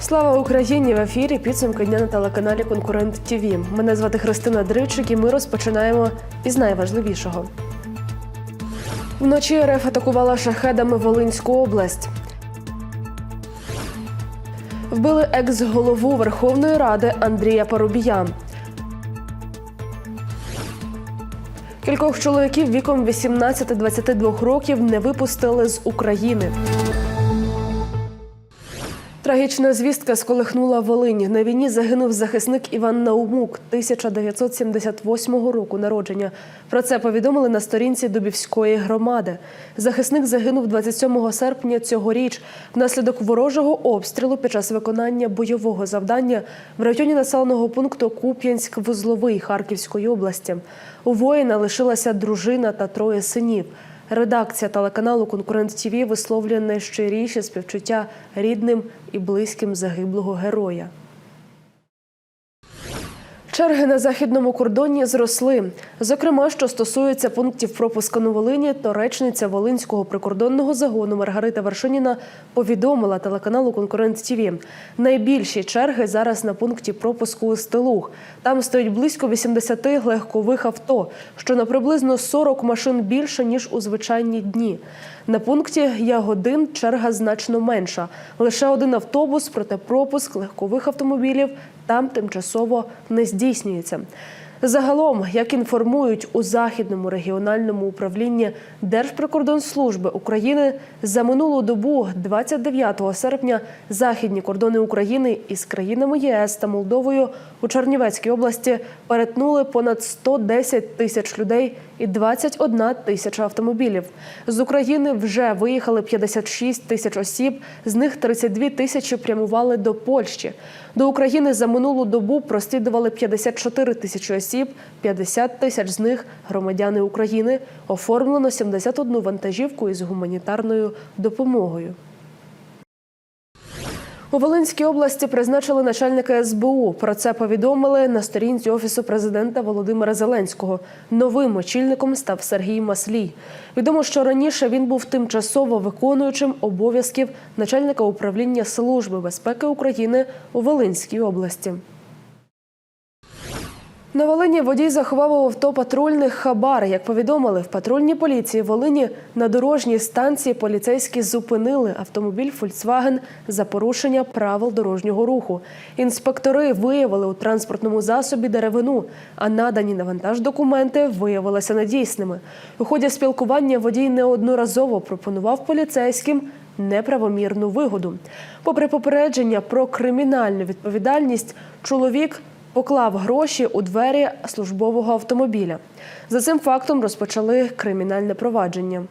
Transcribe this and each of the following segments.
Слава Україні! В ефірі підсумки дня на телеканалі Конкурент ТІВІ. Мене звати Христина Дричик і ми розпочинаємо із найважливішого. Вночі РФ атакувала шахедами Волинську область. Вбили екс-голову Верховної Ради Андрія Парубія. Кількох чоловіків віком 18-22 років не випустили з України. Трагічна звістка сколихнула Волинь. На війні загинув захисник Іван Наумук 1978 року народження. Про це повідомили на сторінці Дубівської громади. Захисник загинув 27 серпня цьогоріч внаслідок ворожого обстрілу під час виконання бойового завдання в районі населеного пункту Куп'янськ-Вузловий Харківської області. У воїна лишилася дружина та троє синів. Редакція телеканалу Конкурент ТІВІ висловлює найщиріші співчуття рідним і близьким загиблого героя. Черги на західному кордоні зросли. Зокрема, що стосується пунктів пропуска на Волині, то речниця Волинського прикордонного загону Маргарита Вершиніна повідомила телеканалу Конкурент ТІВІ. Найбільші черги зараз на пункті пропуску у Стелух. Там стоїть близько 80 легкових авто, що на приблизно 40 машин більше ніж у звичайні дні. На пункті Ягодин черга значно менша. Лише один автобус, проте пропуск легкових автомобілів там тимчасово не здійснюється. Загалом, як інформують у західному регіональному управлінні Держприкордонслужби України, за минулу добу, 29 серпня, західні кордони України із країнами ЄС та Молдовою у Чернівецькій області перетнули понад 110 тисяч людей і 21 тисяча автомобілів. З України вже виїхали 56 тисяч осіб, з них 32 тисячі прямували до Польщі. До України за минулу добу прослідували 54 тисячі осіб, 50 тисяч з них громадяни України. Оформлено 71 вантажівку із гуманітарною допомогою. У Волинській області призначили начальника СБУ. Про це повідомили на сторінці офісу президента Володимира Зеленського. Новим очільником став Сергій Маслій. Відомо, що раніше він був тимчасово виконуючим обов'язків начальника управління Служби безпеки України у Волинській області. На Волині водій заховав у авто патрульних хабар. Як повідомили в патрульній поліції Волині, на дорожній станції поліцейські зупинили автомобіль Фольксваген за порушення правил дорожнього руху. Інспектори виявили у транспортному засобі деревину, а надані на вантаж документи виявилися недійсними. У ході спілкування водій неодноразово пропонував поліцейським неправомірну вигоду. Попри попередження про кримінальну відповідальність, чоловік поклав гроші у двері службового автомобіля. За цим фактом розпочали кримінальне провадження.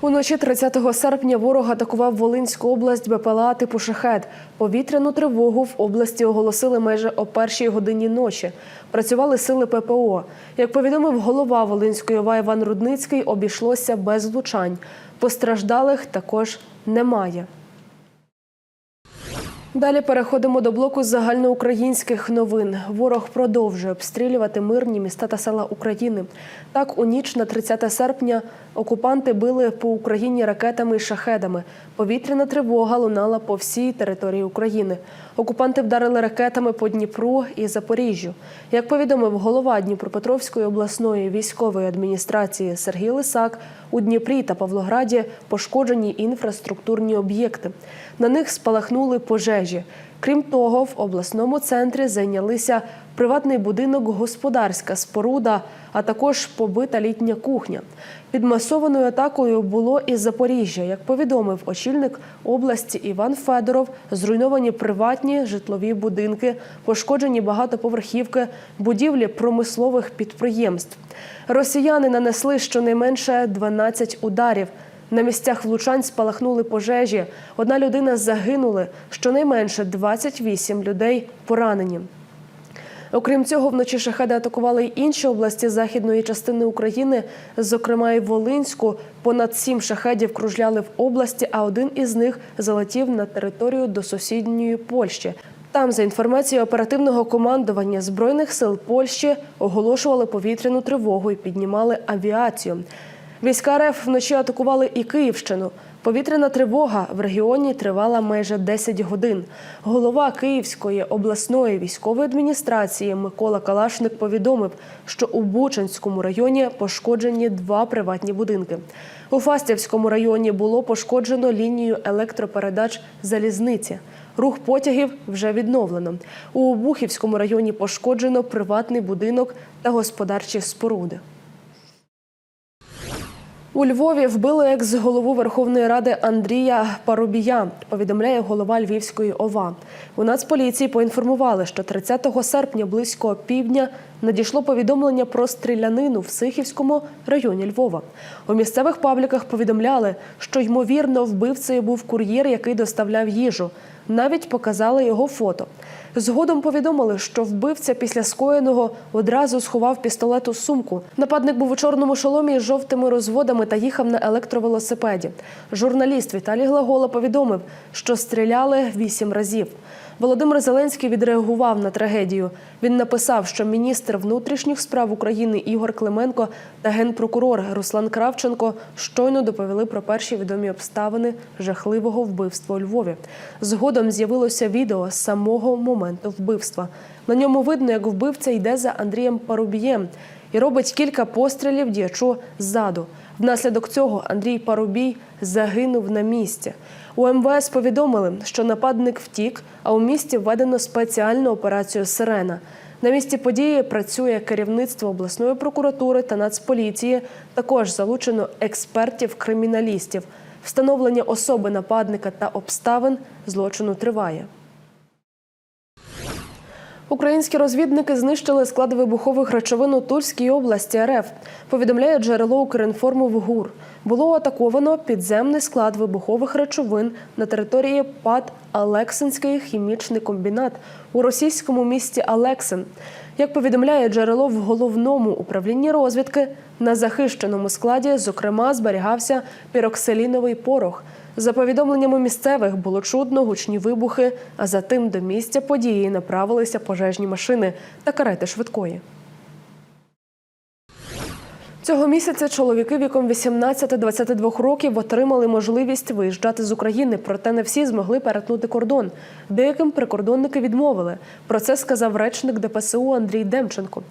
Уночі 30 серпня ворог атакував Волинську область БПЛА типу «Шахет». Повітряну тривогу в області оголосили майже о першій годині ночі. Працювали сили ППО. Як повідомив голова Волинської ОВА Іван Рудницький, обійшлося без влучань. Постраждалих також немає. Далі переходимо до блоку загальноукраїнських новин. Ворог продовжує обстрілювати мирні міста та села України. Так, у ніч на 30 серпня окупанти били по Україні ракетами і шахедами. Повітряна тривога лунала по всій території України. Окупанти вдарили ракетами по Дніпру і Запоріжжю. Як повідомив голова Дніпропетровської обласної військової адміністрації Сергій Лисак, у Дніпрі та Павлограді пошкоджені інфраструктурні об'єкти. На них спалахнули пожежі. Крім того, в обласному центрі зайнялися приватний будинок, господарська споруда, а також побита літня кухня. Під масованою атакою було і Запоріжжя. Як повідомив очільник області Іван Федоров, зруйновані приватні житлові будинки, пошкоджені багатоповерхівки, будівлі промислових підприємств. Росіяни нанесли щонайменше 12 ударів. На місцях влучань спалахнули пожежі. Одна людина загинула, щонайменше 28 людей поранені. Окрім цього, вночі шахеди атакували й інші області західної частини України, зокрема і Волинську. Понад сім шахедів кружляли в області, а один із них залетів на територію до сусідньої Польщі. Там, за інформацією оперативного командування збройних сил Польщі, оголошували повітряну тривогу і піднімали авіацію. Війська РФ вночі атакували і Київщину. Повітряна тривога в регіоні тривала майже 10 годин. Голова Київської обласної військової адміністрації Микола Калашник повідомив, що у Бучанському районі пошкоджені два приватні будинки. У Фастівському районі було пошкоджено лінію електропередач залізниці. Рух потягів вже відновлено. У Бухівському районі пошкоджено приватний будинок та господарчі споруди. У Львові вбили екс-голову Верховної Ради Андрія Парубія, повідомляє голова Львівської ОВА. У Нацполіції поінформували, що 30 серпня близько півдня надійшло повідомлення про стрілянину в Сихівському районі Львова. У місцевих пабліках повідомляли, що ймовірно вбивцею був кур'єр, який доставляв їжу. Навіть показали його фото. Згодом повідомили, що вбивця після скоєного одразу сховав пістолет у сумку. Нападник був у чорному шоломі з жовтими розводами та їхав на електровелосипеді. Журналіст Віталій Глагола повідомив, що стріляли вісім разів. Володимир Зеленський відреагував на трагедію. Він написав, що міністр внутрішніх справ України Ігор Клименко та генпрокурор Руслан Кравченко щойно доповіли про перші відомі обставини жахливого вбивства у Львові. Згодом з'явилося відео з самого моменту вбивства. На ньому видно, як вбивця йде за Андрієм Парубієм і робить кілька пострілів діячу ззаду. Внаслідок цього Андрій Парубій загинув на місці. У МВС повідомили, що нападник втік, а у місті введено спеціальну операцію Сирена. На місці події працює керівництво обласної прокуратури та нацполіції. Також залучено експертів-криміналістів. Встановлення особи нападника та обставин злочину триває. Українські розвідники знищили склад вибухових речовин у Тульській області РФ. Повідомляє джерело Укрінформу в ГУР. Було атаковано підземний склад вибухових речовин на території ПАД Алексинський хімічний комбінат у російському місті Алексин. Як повідомляє джерело в головному управлінні розвідки, на захищеному складі, зокрема, зберігався піроксиліновий порох. За повідомленнями місцевих було чудно гучні вибухи, а за тим до місця події направилися пожежні машини та карети швидкої. Цього місяця чоловіки віком 18-22 років отримали можливість виїжджати з України, проте не всі змогли перетнути кордон. Деяким прикордонники відмовили. Про це сказав речник ДПСУ Андрій Демченко.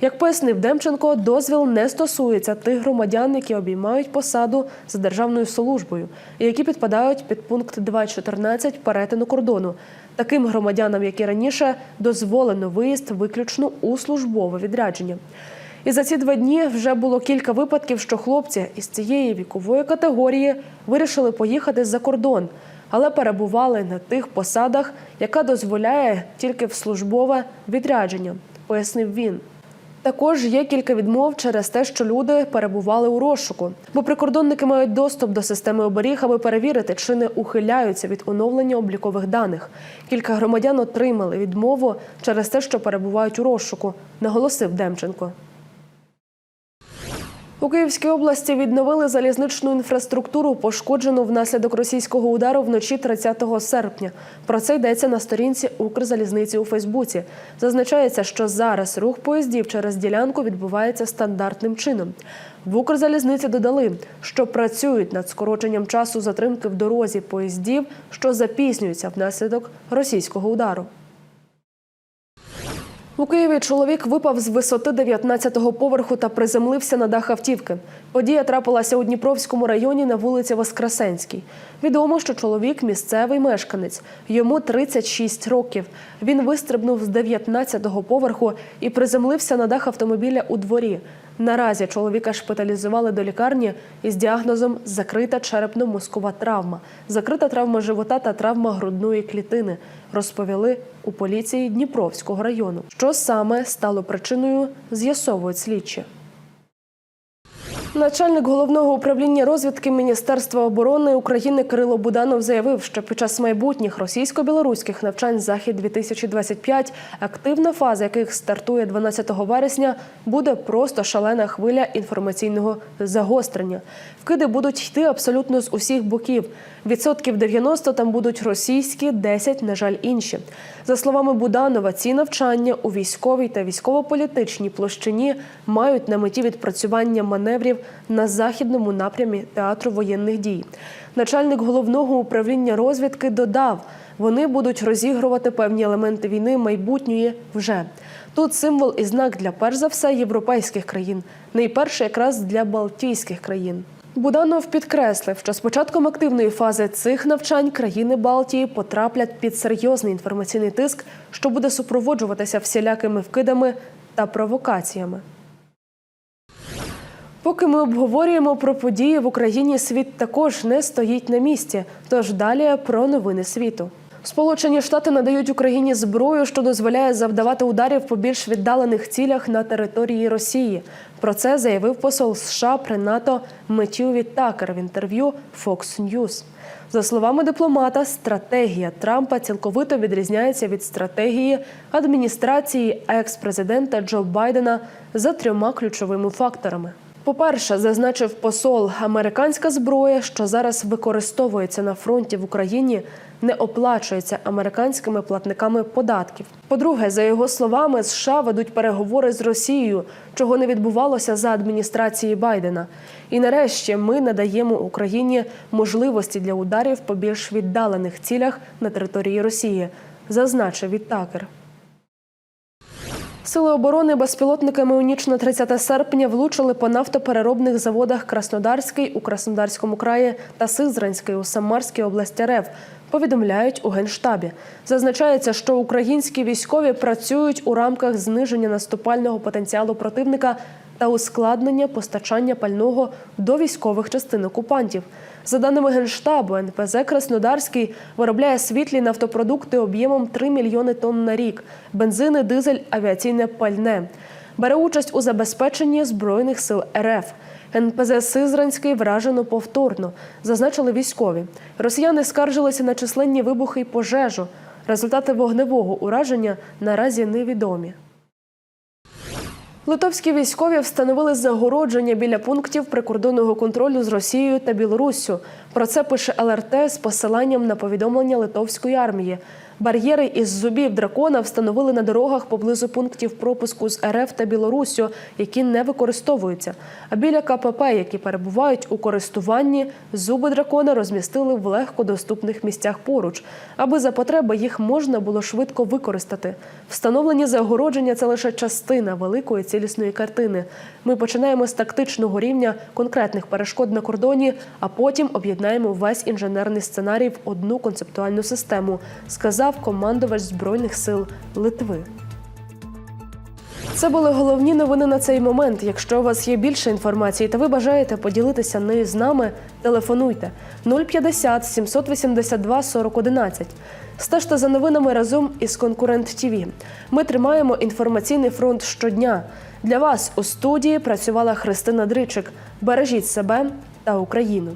Як пояснив Демченко, дозвіл не стосується тих громадян, які обіймають посаду за державною службою, і які підпадають під пункт 2.14 перетину кордону. Таким громадянам, які раніше дозволено виїзд виключно у службове відрядження. І за ці два дні вже було кілька випадків, що хлопці із цієї вікової категорії вирішили поїхати за кордон, але перебували на тих посадах, яка дозволяє тільки в службове відрядження, пояснив він. Також є кілька відмов через те, що люди перебували у розшуку, бо прикордонники мають доступ до системи оберіг, аби перевірити, чи не ухиляються від оновлення облікових даних. Кілька громадян отримали відмову через те, що перебувають у розшуку, наголосив Демченко. У Київській області відновили залізничну інфраструктуру, пошкоджену внаслідок російського удару вночі 30 серпня. Про це йдеться на сторінці Укрзалізниці у Фейсбуці. Зазначається, що зараз рух поїздів через ділянку відбувається стандартним чином. В Укрзалізниці додали, що працюють над скороченням часу затримки в дорозі поїздів, що запізнюються внаслідок російського удару. У Києві чоловік випав з висоти 19-го поверху та приземлився на дах автівки. Подія трапилася у Дніпровському районі на вулиці Воскресенській. Відомо, що чоловік місцевий мешканець. Йому 36 років. Він вистрибнув з 19-го поверху і приземлився на дах автомобіля у дворі. Наразі чоловіка шпиталізували до лікарні із діагнозом закрита черепно-мозкова травма, закрита травма живота та травма грудної клітини, розповіли у поліції Дніпровського району. Що саме стало причиною, з'ясовують слідчі. Начальник головного управління розвідки Міністерства оборони України Кирило Буданов заявив, що під час майбутніх російсько-білоруських навчань захід 2025 активна фаза яких стартує 12 вересня, буде просто шалена хвиля інформаційного загострення. Вкиди будуть йти абсолютно з усіх боків. Відсотків 90 там будуть російські, 10, на жаль, інші. За словами Буданова, ці навчання у військовій та військово-політичній площині мають на меті відпрацювання маневрів на західному напрямі театру воєнних дій. Начальник головного управління розвідки додав, вони будуть розігрувати певні елементи війни майбутньої вже. Тут символ і знак для перш за все європейських країн, найперше якраз для Балтійських країн. Буданов підкреслив, що з початком активної фази цих навчань країни Балтії потраплять під серйозний інформаційний тиск, що буде супроводжуватися всілякими вкидами та провокаціями. Поки ми обговорюємо про події в Україні, світ також не стоїть на місці. Тож далі про новини світу. Сполучені Штати надають Україні зброю, що дозволяє завдавати ударів по більш віддалених цілях на території Росії. Про це заявив посол США при НАТО Меттью Віттакер в інтерв'ю Fox News. За словами дипломата, стратегія Трампа цілковито відрізняється від стратегії адміністрації екс-президента Джо Байдена за трьома ключовими факторами. По-перше, зазначив посол, американська зброя, що зараз використовується на фронті в Україні, не оплачується американськими платниками податків. По-друге, за його словами, США ведуть переговори з Росією, чого не відбувалося за адміністрації Байдена. І нарешті ми надаємо Україні можливості для ударів по більш віддалених цілях на території Росії, зазначив Відтакер. Сили оборони безпілотниками у ніч на 30 серпня влучили по нафтопереробних заводах Краснодарський у Краснодарському краї та Сизранський у Самарській області РФ. Повідомляють у генштабі. Зазначається, що українські військові працюють у рамках зниження наступального потенціалу противника та ускладнення постачання пального до військових частин окупантів. За даними генштабу, НПЗ Краснодарський виробляє світлі нафтопродукти об'ємом 3 мільйони тонн на рік, бензини, дизель, авіаційне пальне. Бере участь у забезпеченні збройних сил РФ. НПЗ Сизранський вражено повторно, зазначили військові. Росіяни скаржилися на численні вибухи й пожежу. Результати вогневого ураження наразі невідомі. Литовські військові встановили загородження біля пунктів прикордонного контролю з Росією та Білоруссю. Про це пише ЛРТ з посиланням на повідомлення литовської армії. Бар'єри із зубів дракона встановили на дорогах поблизу пунктів пропуску з РФ та Білоруссю, які не використовуються. А біля КПП, які перебувають у користуванні, зуби дракона розмістили в легкодоступних місцях поруч, аби за потреби їх можна було швидко використати. Встановлені загородження це лише частина великої цілісної картини. Ми починаємо з тактичного рівня конкретних перешкод на кордоні, а потім об'єднаємо весь інженерний сценарій в одну концептуальну систему, сказав командувач збройних сил Литви. Це були головні новини на цей момент. Якщо у вас є більше інформації та ви бажаєте поділитися нею з нами, телефонуйте 050 782 4011. Стежте за новинами разом із Конкурент ТІВІ. Ми тримаємо інформаційний фронт щодня. Для вас у студії працювала Христина Дричик. Бережіть себе та Україну.